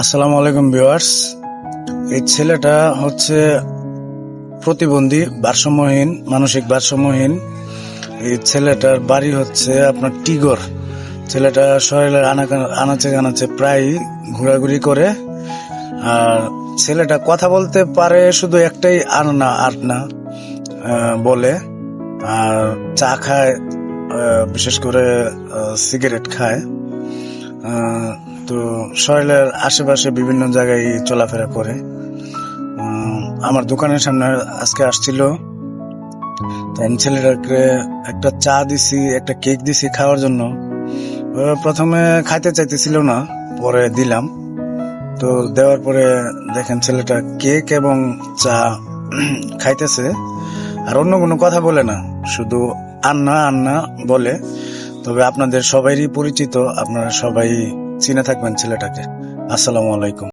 আসসালামু আলাইকুম ভিউয়ার্স। এই ছেলেটা হচ্ছে প্রতিবন্ধী, ভারসাম্যহীন, মানসিক ভারসাম্যহীন। এই ছেলেটার বাড়ি হচ্ছে আপনার টিগর। ছেলেটা শরীরের আনাচে কানাচে প্রায় ঘোরাঘুরি করে। আর ছেলেটা কথা বলতে পারে শুধু একটাই আর না না বলে। আর চা খায় বিশেষ করে সিগারেট খায়। তো শরীরের আশেপাশে বিভিন্ন জায়গায় চলাফেরা করে। আমার দোকানের সামনে আজকে আসছিল। ছেলেটাকে একটা চা দিছি, একটা কেক দিছি খাওয়ার জন্য। প্রথমে খাইতে চাইতেছিল না, পরে দিলাম। তো দেওয়ার পরে দেখেন ছেলেটা কেক এবং চা খাইতেছে। আর অন্য কোনো কথা বলে না, শুধু আন্না আন্না বলে। তবে আপনাদের সবাইরই পরিচিত, আপনারা সবাই চিনে থাকবেন ছেলেটাকে। আসসালামু আলাইকুম।